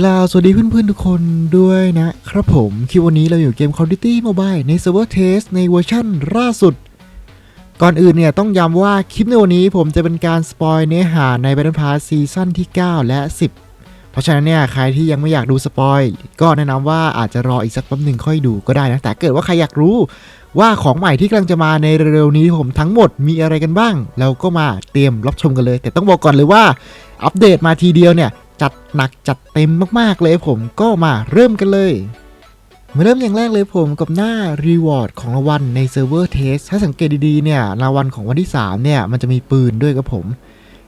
กล่าวสวัสดีเพื่อนๆทุกคนด้วยนะครับผมคลิปวันนี้เราอยู่เกม Call of Duty Mobile ใน Server Test ในเวอร์ชั่นล่าสุด ก่อนอื่นเนี่ยต้องย้ำว่าคลิปในวันนี้ผมจะเป็นการสปอยเนื้อหาใน Battle Pass ซีซั่นที่ 9 และ 10 เพราะฉะนั้นเนี่ยใครที่ยังไม่อยากดูสปอยก็แนะนำว่าอาจจะรออีกสักแป๊บหนึ่งค่อยดูก็ได้นะแต่เกิดว่าใครอยากรู้ว่าของใหม่ที่กำลังจะมาในเร็วๆนี้ผมทั้งหมดมีอะไรกันบ้าง เราก็มาเตรียมรับชมกันเลย แต่ต้องบอกก่อนเลยว่าอัปเดตมาทีเดียวเนี่ย จัดหนักจัดเต็มมากๆเลยผมก็มาเริ่มกันเลยมาเริ่มอย่างแรกเลยผมกับหน้า Reward ของรางวัลในเซิร์ฟเวอร์เทสถ้าสังเกตดีๆเนี่ยรางวัลของวันที่ 3 เนี่ย มันจะมีปืนด้วยครับผม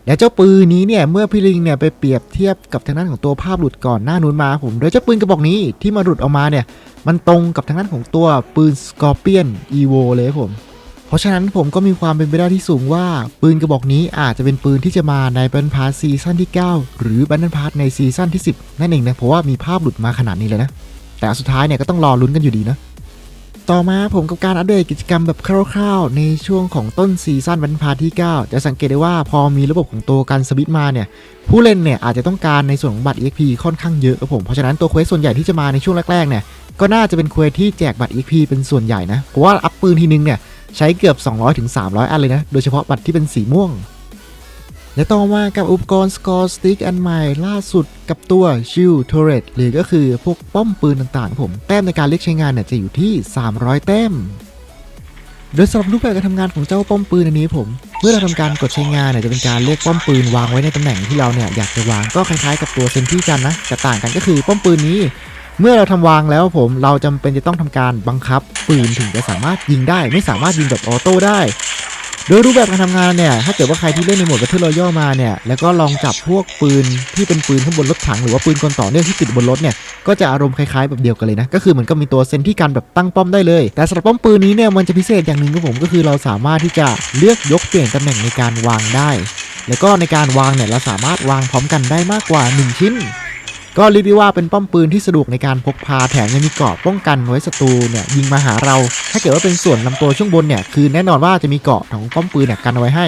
และเจ้าปืนนี้เนี่ย เมื่อพี่ลิงเนี่ยไปเปรียบเทียบกับทางด้านของตัวภาพหลุดก่อนหน้านู้นมาผมโดยเจ้าปืนกระบอกนี้ที่มาหลุดออกมาเนี่ย มันตรงกับทางด้านของตัวปืน Scorpion Evo เลยครับผม เพราะฉะนั้นผมก็มีความเป็นไปได้ที่สูงว่า ปืนกระบอกนี้อาจจะเป็นปืนที่จะมาในบันพาซีซั่นที่ 9 หรือบันพาในซีซั่นที่ 10 นั่นเองนะเพราะว่ามีภาพหลุดมาขนาดนี้เลยนะ แต่สุดท้ายเนี่ยก็ต้องรอลุ้นกันอยู่ดีนะต่อมาผมกับการอัปเดตกิจกรรมแบบคร่าวๆ ในช่วงของต้นซีซั่นบันพาที่ 9 จะสังเกตได้ว่าพอมีระบบของตัวการสวิตมาเนี่ย ผู้เล่นเนี่ยอาจจะต้องการในส่วนของบัตร EXP ค่อนข้างเยอะครับผม เพราะฉะนั้นตัวเควสส่วนใหญ่ที่จะมาในช่วงแรกๆเนี่ย ก็น่าจะเป็นเควสที่แจกบัตร EXP เป็นส่วนใหญ่นะ เพราะว่าอัพปืนทีนึงเนี่ย ใช้เกือบ 200-300ถึงอันเลยนะ โดยเฉพาะบัตรที่เป็นสีม่วง และต่อมากับอุปกรณ์ Score Stick อันใหม่ล่าสุดกับตัว Shield Turret หรือก็คือพวกป้อมปืนต่างๆ ผม แต้มในการเลือกใช้งานเนี่ยจะอยู่ที่ 300 แต้มโดยสำหรับรูปแบบการทำงานของเจ้าป้อมปืนอันนี้ผม เมื่อเราทำการกดใช้งานเนี่ยจะเป็นการเลือกป้อมปืนวางไว้ในตำแหน่งที่เราเนี่ยอยากจะวางก็คล้ายๆกับตัวเซนที่กันนะแต่ต่างกันก็คือป้อมปืนนี้ เมื่อเราทำวางแล้วผมเราจำเป็นจะต้องทำการบังคับปืนถึงจะสามารถยิงได้ ไม่สามารถยิงแบบออโต้ได้ โดยรูปแบบการทำงานเนี่ย ถ้าเกิดว่าใครที่เล่นในโหมด Battle Royale มาเนี่ย แล้วก็ลองจับพวกปืนที่เป็นปืนข้างบนรถถังหรือว่าปืนกลต่อเนื่องที่ติดบนรถเนี่ย ก็จะอารมณ์คล้ายๆแบบเดียวกันเลยนะ ก็คือเหมือนกับมีตัวเซนที่กันแบบตั้งป้อมได้เลย แต่สำหรับป้อมปืนนี้เนี่ยมันจะพิเศษอย่างหนึ่งครับผมก็คือเราสามารถที่จะเลือกยกเปลี่ยนตำแหน่งในการวางได้ แล้วก็ในการวางเนี่ยเราสามารถวางพร้อมกันได้มากกว่า 1 ชิ้น ก็เรียกได้ว่าเป็นป้อมปืนที่สะดวกในการพกพาแถมยังมีเกราะป้องกันไว้ศัตรูเนี่ยยิงมาหาเรา ถ้าเกิดว่าเป็นส่วนลำตัวช่วงบนเนี่ยคือแน่นอนว่าจะมีเกราะของป้อมปืนเนี่ยกันเอาไว้ให้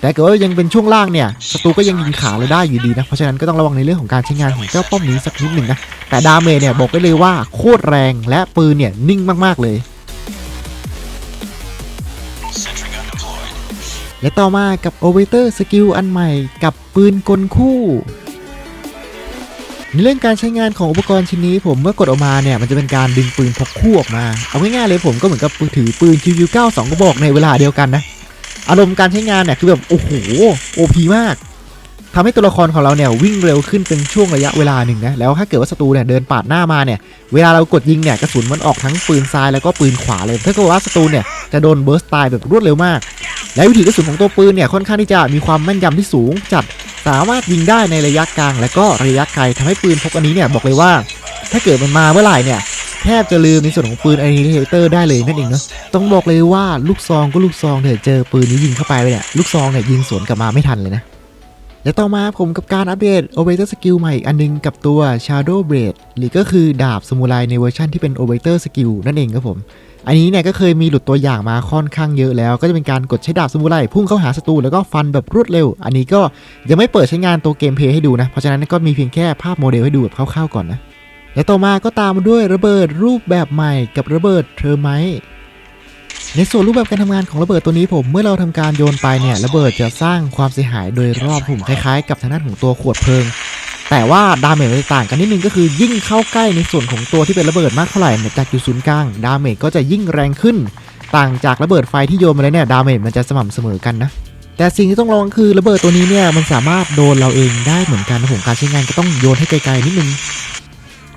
แต่เกิดว่ายังเป็นช่วงล่างเนี่ยศัตรูก็ยังยิงขาเราได้อยู่ดีนะเพราะฉะนั้นก็ต้องระวังในเรื่องของการใช้งานของเจ้าป้อมนี้สักนิดหนึ่งนะแต่ดาเมจเนี่ยบอกได้เลยว่าโคตรแรงและปืนเนี่ยนิ่งมากๆเลยและต่อมากับ o v a t o r Skill อันใหม่กับปืนกลคู่ ในเรื่องการใช้งานของอุปกรณ์ชิ้นนี้ผมเมื่อกดออกมาเนี่ยมันจะเป็นการดึงปืนพกคู่ออกมา เอาง่ายๆเลยผมก็เหมือนกับถือปืน QQ9 2 กระบอกในเวลาเดียวกันนะอารมณ์การใช้งานเนี่ยคือแบบโอ้โห OP มากทำให้ตัวละครของเราเนี่ยวิ่งเร็วขึ้นเป็นช่วงระยะเวลาหนึ่งนะแล้วถ้าเกิดว่าศัตรูเนี่ยเดินปาดหน้ามาเนี่ยเวลาเรากดยิงเนี่ยกระสุนมันออกทั้งปืนซ้ายแล้วก็ปืนขวาเลยถ้าเกิดว่าศัตรูเนี่ยจะโดนเบิร์สตายแบบรวดเร็วมาก และวิถีกระสุนของตัวปืนเนี่ยค่อนข้างที่จะมีความแม่นยำที่สูงจัด สามารถยิงได้ในระยะกลางและก็ระยะไกลทำให้ปืนพกอันนี้เนี่ยบอกเลยว่า ถ้าเกิดมันมาเมื่อไหร่เนี่ยแทบจะลืมในส่วนของปืน a อ n เ i เตอร์ได้เลยนั่นเองเนาะต้องบอกเลยว่าลูกซองก็ลูกซองเถอะเจอปืนนี้ยิงเข้าไปเนี่ยลูกซองเนี่ยยิงสวนกลับมาไม่ทันเลยนะและต่อมาผมกับการอัปเดต o v a t o r Skill ใหม่อีกอันนึงกับตัว Shadow Blade หรือก็คือดาบสมุไรในเวอร์ชันที่เป็น o v a t o r Skill นั่นเองครับผม อันนี้เนี่ยก็เคยมีหลุดตัวอย่างมาค่อนข้างเยอะแล้ว ก็จะเป็นการกดใช้ดาบสมุไรพุ่งเข้าหาศัตรูแล้วก็ฟันแบบรวดเร็ว อันนี้ก็ยังไม่เปิดใช้งานตัวเกมเพลย์ให้ดูนะ เพราะฉะนั้นก็มีเพียงแค่ภาพโมเดลให้ดูแบบคร่าวๆก่อนนะ และต่อมาก็ตามมาด้วยระเบิดรูปแบบใหม่กับระเบิดเทอร์ไมในส่วนรูปแบบการทำงานของระเบิดตัวนี้ผมเมื่อเราทำการโยนไปเนี่ยระเบิดจะสร้างความเสียหายโดยรอบผมคล้ายๆ กับทางด้านของตัวขวดเพลิง แต่ว่าดาเมจมันจะต่างกันนิดนึงก็คือยิ่งเข้าใกล้ในส่วนของตัวที่เป็นระเบิดมากเท่าไหร่เนี่ยจากอยู่ศูนย์กลางดาเมจก็จะยิ่งแรงขึ้น ต่างจากระเบิดไฟที่โยนมาแล้วเนี่ยดาเมจมันจะสม่ำเสมอกันนะแต่สิ่งที่ต้องระวังคือระเบิดตัวนี้เนี่ยมันสามารถโดนเราเองได้เหมือนกันนะผมการใช้งานก็ต้องโยนให้ไกลๆนิดนึง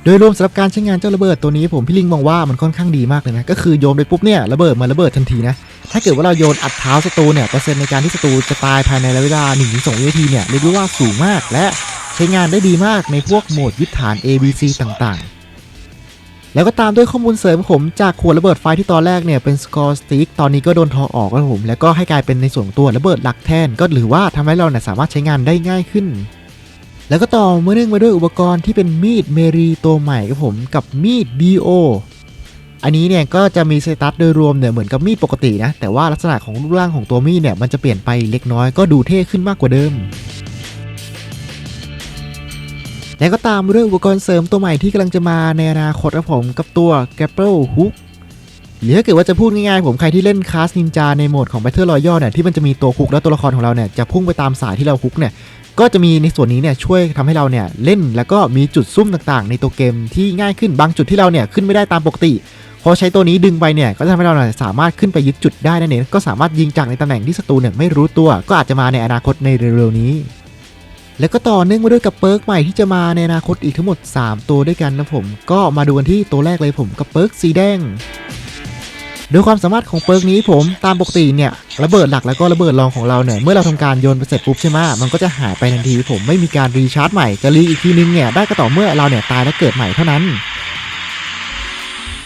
โดยรวมสำหรับการใช้งานเจ้าระเบิดตัวนี้ผมพี่ลิงมองว่ามันค่อนข้างดีมากเลยนะก็คือโยนไปปุ๊บเนี่ยระเบิดมาระเบิดทันทีนะถ้าเกิดว่าเราโยนอัดเท้าศัตรูเนี่ยเปอร์เซ็นต์ในการที่ศัตรูจะตายภายในระยะเวลา1-2วินาทีเนี่ยเรียกได้ว่าสูงมากและ ใช้งานได้ดีมากในพวกโหมดยึดฐาน ABC ต่างๆ แล้วก็ตามด้วยข้อมูลเสริมผมจากขวดระเบิดไฟที่ตอนแรกเนี่ยเป็น Score Stick ตอนนี้ก็โดนทอออกแล้วผม แล้วก็ให้กลายเป็นในส่วนตัวระเบิดหลักแทน ก็หรือว่าทำให้เราเนี่ยสามารถใช้งานได้ง่ายขึ้น แล้วก็ต่อเมื่อเนื่องมาด้วยอุปกรณ์ที่เป็นมีดเมรีตัวใหม่ครับผมกับมีด BO อันนี้เนี่ยก็จะมีสเตตัสโดยรวมเนี่ยเหมือนกับมีดปกตินะ แต่ว่าลักษณะของรูปร่างของตัวมีดเนี่ยมันจะเปลี่ยนไปเล็กน้อยก็ดูเท่ขึ้นมากกว่าเดิม แล้วก็ตามด้วยอุปกรณ์เสริมตัวใหม่ที่กำลังจะมาในอนาคตครับผมกับตัว g a p p l e Hook หรือถ้าเกิดว่าจะพูดง่ายๆ ผมใครที่เล่นคลาสนินจาในโหมดของ Battle Royale เนี่ยที่มันจะมีตัวฮุกแล้วตัวละครของเราเนี่ยจะพุ่งไปตามสายที่เราฮุกเนี่ยก็จะมีในส่วนนี้เนี่ยช่วยทำให้เราเนี่ยเล่นแล้วก็มีจุดซุ่มต่างๆ ในตัวเกมที่ง่ายขึ้นบางจุดที่เราเนี่ยขึ้นไม่ได้ตามปกติพอใช้ตัวนี้ดึงไปเนี่ยก็จะทำให้เราเนี่ยสามารถขึ้นไปยึดจุดได้นั่นเองก็สามารถยิงจากในตำแหน่งที่ศัตรูเนี่ยไม่รู้ตัว ก็อาจจะมาในอนาคตในเร็วๆนี้ แล้วก็ต่อเนื่องมาด้วยกับเปิร์กใหม่ที่จะมาในอนาคตอีกทั้งหมด 3 ตัวด้วยกันนะผม ก็มาดูกันที่ตัวแรกเลยผมกับเปิร์กสีแดงโดยความสามารถของเปิร์กนี้ผมตามปกติเนี่ยระเบิดหลักแล้วก็ระเบิดรองของเราเนี่ยเมื่อเราทำการโยนไปเสร็จปุ๊บใช่ไหมมันก็จะหายไปทันทีผมไม่มีการรีชาร์จใหม่จะรีอีกทีนึงเนี่ยได้ก็ต่อเมื่อเราเนี่ยตายแล้วเกิดใหม่เท่านั้น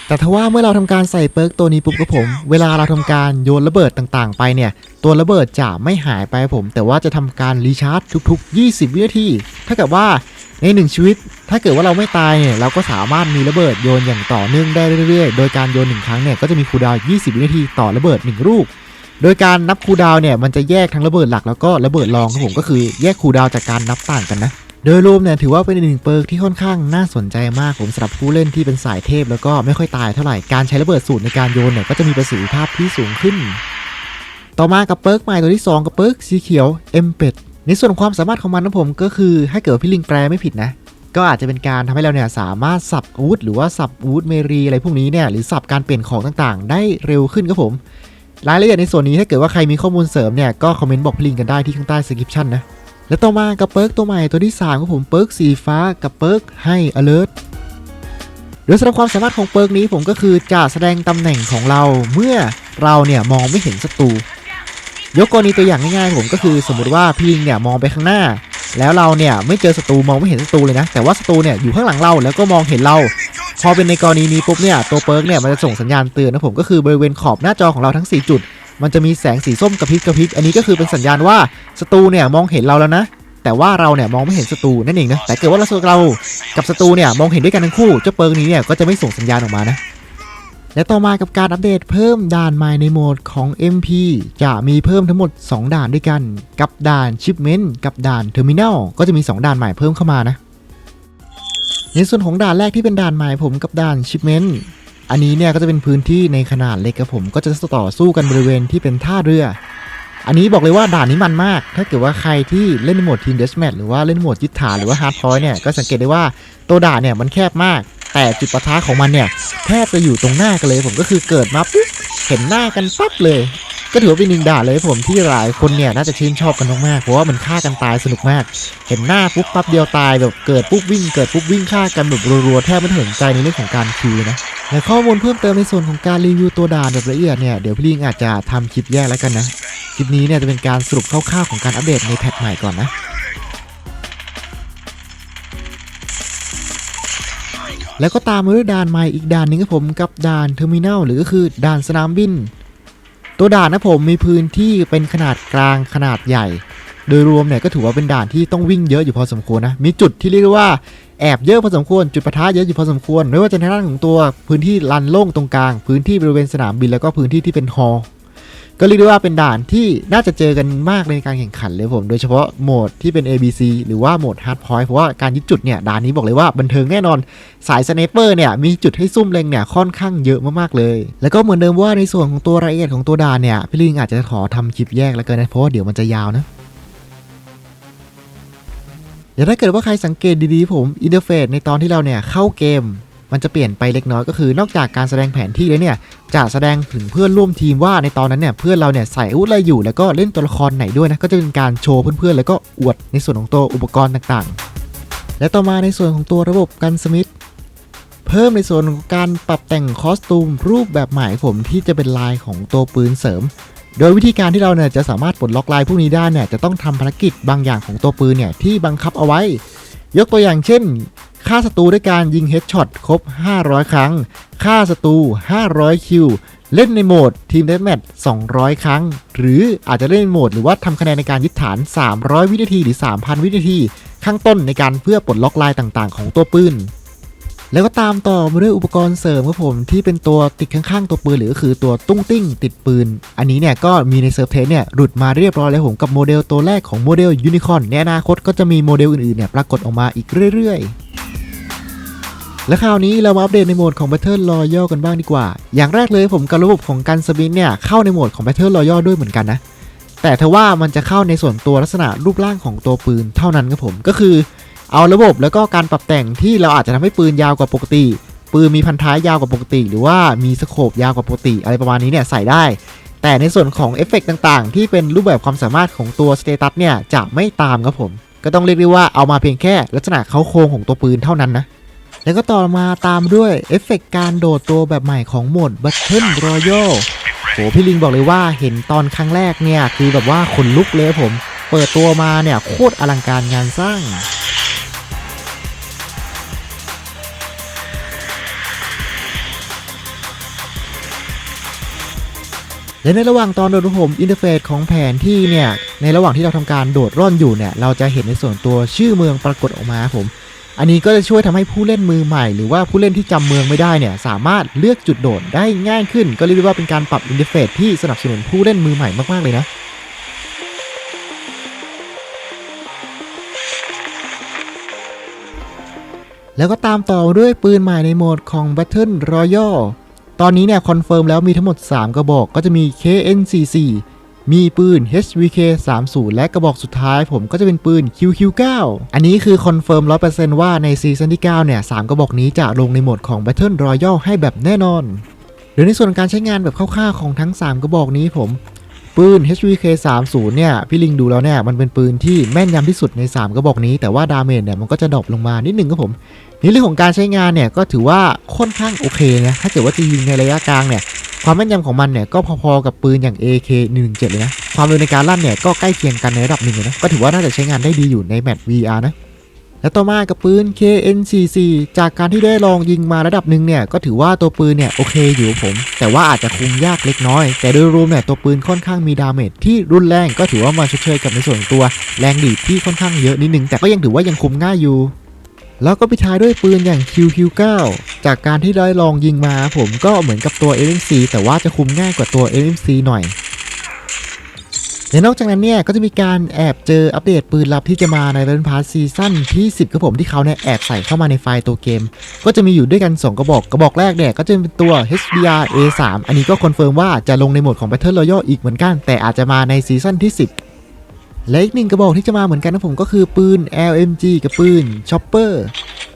แต่ทว่าเมื่อเราทำการใส่เปิร์กตัวนี้ปุ๊บก็ผม เวลาเราทำการโยนระเบิดต่างๆ ไปเนี่ย ตัวระเบิดจะไม่หายไปผม แต่ว่าจะทำการรีชาร์จทุก ๆ 20 วินาทีถ้าเกิดว่าในหนึ่งชีวิต ถ้าเกิดว่าเราไม่ตายเนี่ยเราก็สามารถมีระเบิดโยนอย่างต่อเนื่องได้เรื่อยๆ โดยการโยนหนึ่งครั้งเนี่ยก็จะมีคูดาว 20 วินาทีต่อระเบิด 1 ลูก โดยการนับคูดาวเนี่ยมันจะแยกทั้งระเบิดหลักแล้วก็ระเบิดรองครับผมก็คือแยกคูดาวจากการนับต่างกันนะ โดยรวมเนี่ยถือว่าเป็นอีกหนึ่งเปิร์กที่ค่อนข้างน่าสนใจมากผมสำหรับผู้เล่นที่เป็นสายเทพ แล้วก็ไม่ค่อยตายเท่าไหร่การใช้ระเบิดสูตรในการโยนเนี่ยก็จะมีประสิทธิภาพที่สูงขึ้น ต่อมากับเปิร์กใหม่ตัวที่ 2 กับเปิร์กสีเขียวเอ็มเป็ดในส่วนความสามารถของมันนะผมก็คือให้เกิดพี่ลิงแปลไม่ผิดนะก็อาจจะเป็นการทำให้เราเนี่ยสามารถสับอาวุธหรือว่าสับอาวุธเมรีอะไรพวกนี้เนี่ยหรือสับการเปลี่ยนของต่างๆ ได้เร็วขึ้นครับผมรายละเอียดในส่วนนี้ถ้าเกิดว่าใครมีข้อมูลเสริมเนี่ยก็คอมเมนต์บอกพลิงกันได้ที่ข้างใต้สคริปชั่นนะ และต่อมากับเปิร์กตัวใหม่ตัวที่3ของผมเปิร์กสีฟ้ากับเปิร์กให้ alert โดยสำหรับความสามารถของเปิร์กนี้ผมก็คือจะแสดงตำแหน่งของเราเมื่อเราเนี่ยมองไม่เห็นศัตรูยกกรณีตัวอย่างง่ายๆผมก็คือสมมติว่าพี่ลิงเนี่ยมองไปข้างหน้า แล้วเราเนี่ยไม่เจอศัตรูมองไม่เห็นศัตรูเลยนะ แต่ว่าศัตรูเนี่ยอยู่ข้างหลังเราแล้วก็มองเห็นเรา พอเป็นในกรณีนี้ปุ๊บเนี่ยตัวเปิร์กเนี่ยมันจะส่งสัญญาณเตือนนะผมก็คือบริเวณขอบหน้าจอของเราทั้ง 4 จุด มันจะมีแสงสีส้มกระพริบกระพริบอันนี้ก็คือเป็นสัญญาณว่าศัตรูเนี่ยมองเห็นเราแล้วนะ แต่ว่าเราเนี่ยมองไม่เห็นศัตรูนั่นเองนะแต่เกิดว่าเราเรากับศัตรูเนี่ยมองเห็นด้วยกันทั้งคู่เจ้าเปิร์กนี้เนี่ยก็จะไม่ส่งสัญญาณออกมานะและต่อมากับการอัปเดตเพิ่มด่านใหม่ในโหมดของ MP จะมีเพิ่มทั้งหมด 2 ด่านด้วยกัน กับด่าน Shipment กับด่าน Terminal ก็จะมี 2 ด่านใหม่เพิ่มเข้ามานะ ในส่วนของด่านแรกที่เป็นด่านใหม่ผมกับด่าน Shipment อันนี้เนี่ยก็จะเป็นพื้นที่ในขนาดเล็กครับผมก็จะต่อสู้กันบริเวณที่เป็นท่าเรือ อันนี้บอกเลยว่าด่านนี้มันมาก ถ้าเกิดว่าใครที่เล่นโหมดทีมเดสแมทหรือว่าเล่นโหมดยึดฐานหรือว่าฮาร์ดพอยต์เนี่ยก็สังเกตได้ว่าตัวด่านเนี่ยมันแคบมาก แต่จุดปะทะของมันเนี่ยแทบจะอยู่ตรงหน้ากันเลยผมก็คือเกิดมาปุ๊บเห็นหน้ากันปั๊บเลย ก็ถือว่าเป็นหนึ่งด่านเลยผมที่หลายคนเนี่ยน่าจะชื่นชอบกันมากๆเพราะว่ามันฆ่ากันตายสนุกมาก เห็นหน้าปุ๊บปั๊บเดียวตายแบบเกิดปุ๊บวิ่งเกิดปุ๊บวิ่งฆ่ากันแบบรัวๆแทบไม่เห็นใจในเรื่องของการคิวนะ และข้อมูลเพิ่มเติมในส่วนของการรีวิวตัวด่านแบบละเอียดเนี่ยเดี๋ยวพี่ลิงอาจจะทำคลิปแยกแล้วกันนะ คลิปนี้เนี่ยจะเป็นการสรุปคร่าวๆของการอัปเดตในแพทใหม่ก่อนนะแล้วก็ตามมาด้วยด่านใหม่อีกด่านหนึงครับผมกับด่านเทอร์มินัลหรือก็คือด่านสนามบิน ตัวด่านนะผมมีพื้นที่เป็นขนาดกลางขนาดใหญ่ โดยรวมเนี่ยก็ถือว่าเป็นด่านที่ต้องวิ่งเยอะอยู่พอสมควรนะ มีจุดที่เรียกว่า แอบเยอะพอสมควรจุดปะทะเยอะอยู่พอสมควร ไม่ว่าจะในด้านของตัวพื้นที่ลันโล่งตรงกลาง พื้นที่บริเวณสนามบินแล้วก็พื้นที่ที่เป็นฮอลก็เรียกได้ว่าเป็นด่านที่น่าจะเจอกันมากในการแข่งขันเลยผมโดยเฉพาะโหมดที่เป็น ABC หรือว่าโหมด Hard Point เพราะว่าการยึดจุดเนี่ยด่านนี้บอกเลยว่าบันเทิงแน่นอนสายสไนเปอร์เนี่ยมีจุดให้ซุ่มเล็งเนี่ยค่อนข้างเยอะมากๆเลย แล้วก็เหมือนเดิมว่าในส่วนของตัวรายละเอียดของตัวด่านเนี่ยพี่ลิงอาจจะขอทำคลิปแยกแล้วกันนะเพราะว่าเดี๋ยวมันจะยาวนะ ดี๋ยวถ้าเกิดว่าใครสังเกตดีๆผมอินเทอร์เฟซในตอนที่เราเนี่ยเข้าเกม มันจะเปลี่ยนไปเล็กน้อยก็คือนอกจากการแสดงแผนที่แล้วเนี่ยจะแสดงถึงเพื่อนร่วมทีมว่าในตอนนั้นเนี่ยเพื่อนเราเนี่ยใส่อาวุธอะไรอยู่แล้วก็เล่นตัวละครไหนด้วยนะก็จะเป็นการโชว์เพื่อนๆแล้วก็อวดในส่วนของตัวอุปกรณ์ต่างๆ และต่อมาในส่วนของตัวระบบกันสมิธเพิ่มในส่วนของการปรับแต่งคอสตูมรูปแบบใหม่ผมที่จะเป็นลายของตัวปืนเสริม โดยวิธีการที่เราเนี่ยจะสามารถปลดล็อกลายพวกนี้ได้เนี่ยจะต้องทำภารกิจบางอย่างของตัวปืนเนี่ยที่บังคับเอาไว้ ยกตัวอย่างเช่นฆ่าศัตรูด้วยการยิงเฮดช็อตครบ 500 ครั้งฆ่าศัตรู 500 คิว เล่นในโหมดทีมเด t แมท200 ครั้ง หรืออาจจะเล่นในโหมดหรือว่าทำคะแนนในการยึดฐาน 300 วินาทีหรือ 3,000 วินาที ข้างต้นในการเพื่อปลดล็อกลายต่างๆ ของตัวปืน แล้วก็ตามต่อมาด้วยอุปกรณ์เสริมครับผมที่เป็นตัวติดข้างๆตัวปืนหรือคือตัวตุ้งติ้งติดปืน อันนี้เนี่ยก็มีในเซิร์ฟเทสเนี่ยหลุดมาเรียบร้อยแล้วผมกับโมเดลตัวแรกของโมเดลยูนิคอนในอนาคตก็จะมีโมเดลอื่นๆเนี่ยปรากฏออกมาอีกเรื่อยๆและคราวนี้เรามาอัปเดตในโหมดของ Battle Royale กันบ้างดีกว่า อย่างแรกเลยผมกับระบบของการสปินเนี่ยเข้าในโหมดของ Battle Royale ด้วยเหมือนกันนะ แต่เทว่ามันจะเข้าในส่วนตัวลักษณะรูปร่างของตัวปืนเท่านั้นครับผม ก็คือ เอาระบบแล้วก็การปรับแต่งที่เราอาจจะทำให้ปืนยาวกว่าปกติ ปืนมีพันท้ายยาวกว่าปกติ หรือว่ามีสโคปยาวกว่าปกติ อะไรประมาณนี้เนี่ยใส่ได้ แต่ในส่วนของเอฟเฟกต์ต่างๆ ที่เป็นรูปแบบความสามารถของตัวสเตตัสเนี่ยจะไม่ตามครับผม ก็ต้องเรียกได้ว่าเอามาเพียงแค่ลักษณะเขาโครงของตัวปืนเท่านั้นนะแล้วก็ต่อมาตามด้วยเอฟเฟกต์การโดดตัวแบบใหม่ของโหมด Battle Royale โหพี่ลิงบอกเลยว่าเห็นตอนครั้งแรกเนี่ย คือแบบว่าขนลุกเลยผม เปิดตัวมาเนี่ย โคตรอลังการงานสร้าง และในระหว่างตอนโดดผมอินเทอร์เฟซของแผนที่เนี่ยในระหว่างที่เราทำการโดดร่อนอยู่เนี่ยเราจะเห็นในส่วนตัวชื่อเมืองปรากฏออกมาครับผมอันนี้ก็จะช่วยทำให้ผู้เล่นมือใหม่ หรือว่าผู้เล่นที่จำเมืองไม่ได้เนี่ยสามารถเลือกจุดโดดได้ง่ายขึ้น ก็เรียกได้ว่าเป็นการปรับอินเทอร์เฟซที่สนับสนุนผู้เล่นมือใหม่มากๆเลยนะแล้วก็ตามต่อด้วยปืนใหม่ในโหมดของ Battle Royale ตอนนี้เนี่ยคอนเฟิร์มแล้วมีทั้งหมด 3 กระบอกก็จะมี KN44 มีปืน HVK 30และกระบอกสุดท้ายผมก็จะเป็นปืน QQ9 อันนี้คือคอนเฟิร์ม 100%ว่าในซีซั่นที่ 9 เนี่ย 3 กระบอกนี้จะลงในโหมดของ Battle Royale ให้แบบแน่นอนโดยในส่วนการใช้งานแบบคร่าวๆของทั้ง 3 กระบอกนี้ผม ปืน HVK 30เนี่ย พี่ลิงดูแล้วเนี่ย มันเป็นปืนที่แม่นยำที่สุดใน 3 กระบอกนี้ แต่ว่าดาเมจเนี่ยมันก็จะดรอปลงมานิดนึงครับผม ในเรื่องของการใช้งานเนี่ยก็ถือว่าค่อนข้างโอเคนะถ้าเกิดว่าจะยิงในระยะกลางเนี่ยความแม่นยำของมันเนี่ยก็พอๆกับปืนอย่าง AK 117เลยนะความเร็วในการลั่นเนี่ยก็ใกล้เคียงกันในระดับหนึ่งเลยนะก็ถือว่าน่าจะใช้งานได้ดีอยู่ในแมตช์ VR นะและต่อมากับปืน KN44 จากการที่ได้ลองยิงมาระดับหนึ่งเนี่ยก็ถือว่าตัวปืนเนี่ยโอเคอยู่ผม แต่ว่าอาจจะคุมยากเล็กน้อย แต่โดยรวมเนี่ยตัวปืนค่อนข้างมีดาเมจที่รุนแรงก็ถือว่ามาชดเชยกับในส่วนของตัว แรงดีดที่ค่อนข้างเยอะนิดนึงแต่ก็ยังถือว่ายังคุมง่ายอยู่ แล้วก็ปิดท้ายด้วยปืนอย่าง QQ9 จากการที่ได้ลองยิงมาผมก็เหมือนกับตัว LMC แต่ว่าจะคุมง่ายกว่าตัว LMC หน่อยและนอกจากนั้นเนี่ยก็จะมีการแอบเจออัปเดตปืนลับที่จะมาใน Battle Pass ซีซั่นที่ 10ครับผมที่เขาเนี่ยแอบใส่เข้ามาในไฟล์ตัวเกม ก็จะมีอยู่ด้วยกัน 2 กระบอก กระบอกแรกเนี่ยก็จะเป็นตัว HDR A3 อันนี้ก็คอนเฟิร์มว่าจะลงในโหมดของ Battle Royale อีกเหมือนกัน แต่อาจจะมาในซีซั่นที่ 10 และอีกหนึ่งกระบอกที่จะมาเหมือนกันนะผมก็คือปืน LMG กับปืน Chopper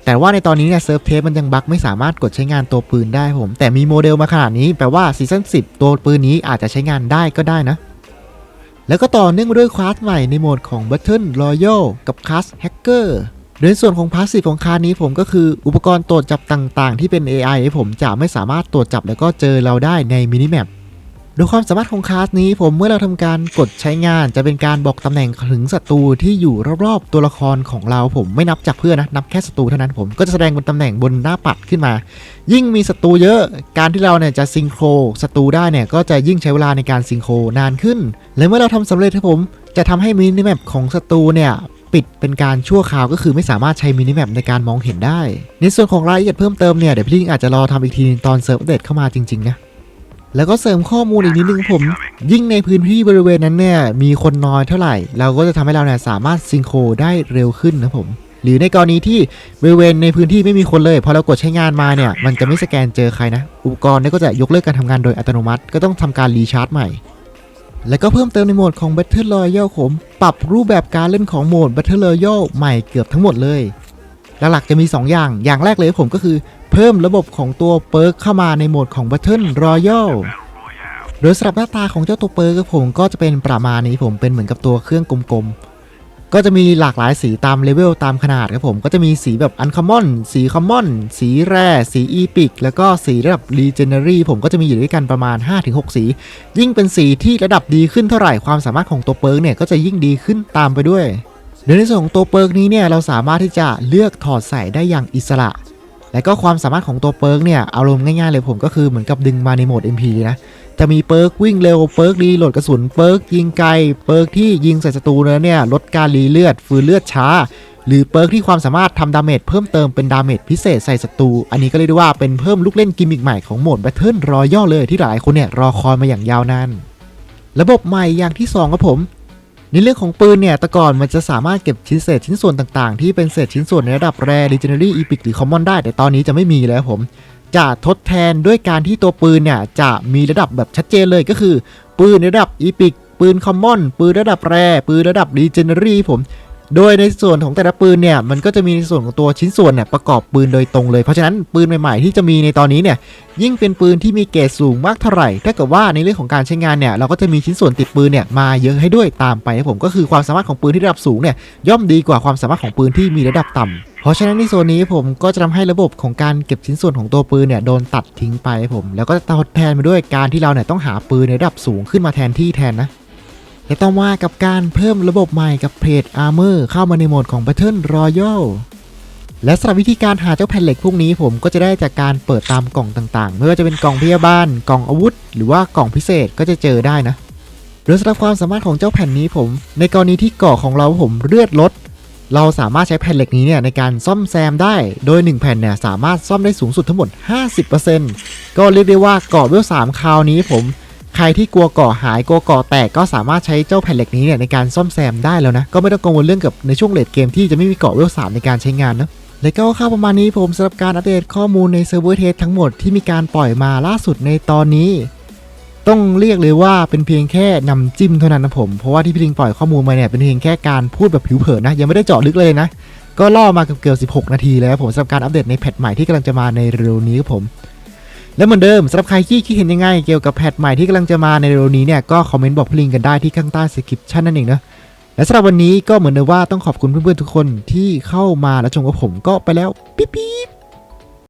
แต่ว่าในตอนนี้เนี่ยเซิร์ฟเทปมันยังบั๊กไม่สามารถกดใช้งานตัวปืนได้ผม แต่มีโมเดลมาขนาดนี้แปลว่าซีซั่น10 ตัวปืนนี้อาจจะใช้งานได้ก็ได้นะ แล้วก็ต่อเนื่องมาด้วยคลาสใหม่ในโหมดของ Battle Royale กับคลาส Hacker โดยในส่วนของพาสซีฟของคานี้ผมก็คืออุปกรณ์ตรวจจับต่างๆ ที่เป็น AI ผมจะไม่สามารถตรวจจับแล้วก็เจอเราได้ในมินิแมป โดยความสามารถของคลาสนี้ผมเมื่อเราทำการกดใช้งานจะเป็นการบอกตำแหน่งถึงศัตรูที่อยู่รอบๆตัวละครของเราผมไม่นับจากเพื่อนนะนับแค่ศัตรูเท่านั้นผมก็จะแสดงบนตำแหน่งบนหน้าปัดขึ้นมา ยิ่งมีศัตรูเยอะการที่เราเนี่ยจะซิงโครศัตรูได้เนี่ยก็จะยิ่งใช้เวลาในการซิงโครนานขึ้น และเมื่อเราทำสำเร็จครับผมจะทำให้มินิแมปของศัตรูเนี่ยปิดเป็นการชั่วคราวก็คือไม่สามารถใช้มินิแมปในการมองเห็นได้ ในส่วนของรายละเอียดเพิ่มเติมเนี่ยเดี๋ยวพี่ลิงอาจจะรอทำอีกทีนึงตอนเซิร์ฟอัปเดตเข้ามาจริงๆนะ แล้วก็เสริมข้อมูลอีกนิดนึงผม ยิ่งในพื้นที่บริเวณนั้นเนี่ยมีคนน้อยเท่าไหร่ เราก็จะทำให้เราเนี่ยสามารถซิงโครได้เร็วขึ้นนะผมหรือในกรณีที่บริเวณในพื้นที่ไม่มีคนเลยพอเรากดใช้งานมาเนี่ย มันจะไม่สแกนเจอใครนะ อุปกรณ์เนี่ยก็จะยกเลิกการทำงานโดยอัตโนมัติ ก็ต้องทำการรีชาร์จใหม่ แล้วก็เพิ่มเติมในโหมดของ Battle Royale ผม ปรับรูปแบบการเล่นของโหมด Battle Royale ใหม่เกือบทั้งหมดเลย หลักๆจะมี 2 อย่างอย่างแรกเลยผมก็คือ เพิ่มระบบของตัวเปิร์กเข้ามาในโหมดของ Battle Royale โดยสำหรับหน้าตาของเจ้าตัวเปิร์กครับผมก็จะเป็นประมาณนี้ผมเป็นเหมือนกับตัวเครื่องกลมๆ ก็จะมีหลากหลายสีตามเลเวลตามขนาดครับผมก็จะมีสีแบบอันคอมมอนสีคอมมอนสีแร่สีอีพิกแล้วก็สีระดับรีเจเนอรี่ผมก็จะมีอยู่ด้วยกันประมาณ 5-6 สี ยิ่งเป็นสีที่ระดับดีขึ้นเท่าไหร่ความสามารถของตัวเปิร์กเนี่ยก็จะยิ่งดีขึ้นตามไปด้วยโดยในส่วนของตัวเปิร์กนี้เนี่ยเราสามารถที่จะเลือกถอดใส่ได้อย่างอิสระ และก็ความสามารถของตัวเปิร์กเนี่ยอารมณ์ง่ายๆเลยผมก็คือเหมือนกับดึงมาในโหมด MP นะจะมีเปิร์กวิ่งเร็วเปิร์กรีโหลดกระสุนเปิร์กยิงไกลเปิร์กที่ยิงใส่ศัตรูแล้วเนี่ยลดการรีเลือดฟื้นเลือดช้า หรือเปิร์กที่ความสามารถทำดาเมจเพิ่มเติมเป็นดาเมจพิเศษใส่ศัตรูอันนี้ก็เรียกได้ว่าเป็นเพิ่มลูกเล่นกิมมิกใหม่ของโหมด Battle Royale เลยที่หลายคนเนี่ยรอคอยมาอย่างยาวนานระบบใหม่อย่างที่2ครับผม ในเรื่องของปืนเนี่ยแต่ก่อนมันจะสามารถเก็บชิ้นเศษชิ้นส่วนต่างๆ ที่เป็นเศษชิ้นส่วนในระดับแร Legendary Epic หรือ Common ได้ แต่ตอนนี้จะไม่มีแล้วผมจะทดแทนด้วยการที่ตัวปืนเนี่ยจะมีระดับแบบชัดเจนเลยก็คือ ปืนระดับ Epic ปืน Common ปืนระดับแรปืนระดับ Legendary ผม โดยในส่วนของแต่ละปืนเนี่ยมันก็จะมีในส่วนของตัวชิ้นส่วนเนี่ยประกอบปืนโดยตรงเลยเพราะฉะนั้นปืนใหม่ๆที่จะมีในตอนนี้เนี่ยยิ่งเป็นปืนที่มีเกรดสูงมากเท่าไหร่ถ้าเกิดว่าในเรื่องของการใช้งานเนี่ยเราก็จะมีชิ้นส่วนติดปืนเนี่ยมาเยอะให้ด้วยตามไปครับผมก็คือความสามารถของปืนที่ระดับสูงเนี่ยย่อมดีกว่าความสามารถของปืนที่มีระดับต่ำเพราะฉะนั้นในโซนนี้ผมก็จะทำให้ระบบของการเก็บชิ้นส่วนของตัวปืนเนี่ยโดนตัดทิ้งไปผม แล้วก็ทดแทนมาด้วยการที่เราเนี่ยต้องหาปืนในระดับสูงขึ้นมาแทนที่แทนนะ และต้องว่ากับการเพิ่มระบบใหม่กับเพจ Armor เข้ามาในโหมดของ Battle Royale และสำหรับวิธีการหาเจ้าแผ่นเหล็กพวกนี้ผมก็จะได้จากการเปิดตามกล่องต่างๆ ไม่ว่าจะเป็นกล่องพยาบาล กล่องอาวุธ หรือว่ากล่องพิเศษก็จะเจอได้นะ โดยสำหรับความสามารถของเจ้าแผ่นนี้ผม ในกรณีที่เกาะของเราผมเลือดลด เราสามารถใช้แผ่นเหล็กนี้เนี่ยในการซ่อมแซมได้ โดย 1 แผ่นเนี่ยสามารถซ่อมได้สูงสุดทั้งหมด 50%ก็เรียกได้ว่าเกาะเวล3คราวนี้ผม ใครที่กลัวเกาะหายกลัวเกาะแตกก็สามารถใช้เจ้าแผ่นเหล็กนี้เนี่ยในการซ่อมแซมได้แล้วนะ ก็ไม่ต้องกังวลเรื่องกับในช่วงเลดเกมที่จะไม่มีเกาะเวลสามในการใช้งานนะและก็เข้าประมาณนี้ผมสำหรับการอัปเดตข้อมูลในเซิร์ฟเวอร์เทสทั้งหมดที่มีการปล่อยมาล่าสุดในตอนนี้ ต้องเรียกเลยว่าเป็นเพียงแค่นำจิ้มเท่านั้นนะผม เพราะว่าที่พี่ลิงปล่อยข้อมูลมาเนี่ยเป็นเพียงแค่การพูดแบบผิวเผินนะ ยังไม่ได้เจาะลึกเลยนะ ก็ล่อมาเกือบๆ16 นาทีแล้วผมสำหรับการอัปเดตในแพทใหม่ที่กำลังจะมาในเร็วนี้ครับผม และเหมือนเดิมสำหรับใครที่คิดเห็นยังไงเกี่ยวกับแพทใหม่ที่กำลังจะมาในเร็วนี้เนี่ยก็คอมเมนต์บอกพลิงกันได้ที่ข้างใต้สคริปชั่นนั่นเองนะและสำหรับวันนี้ก็เหมือนเดิมว่าต้องขอบคุณเพื่อนๆทุกคนที่เข้ามาและชมกับผมก็ไปแล้วปิ๊ปิ๊บ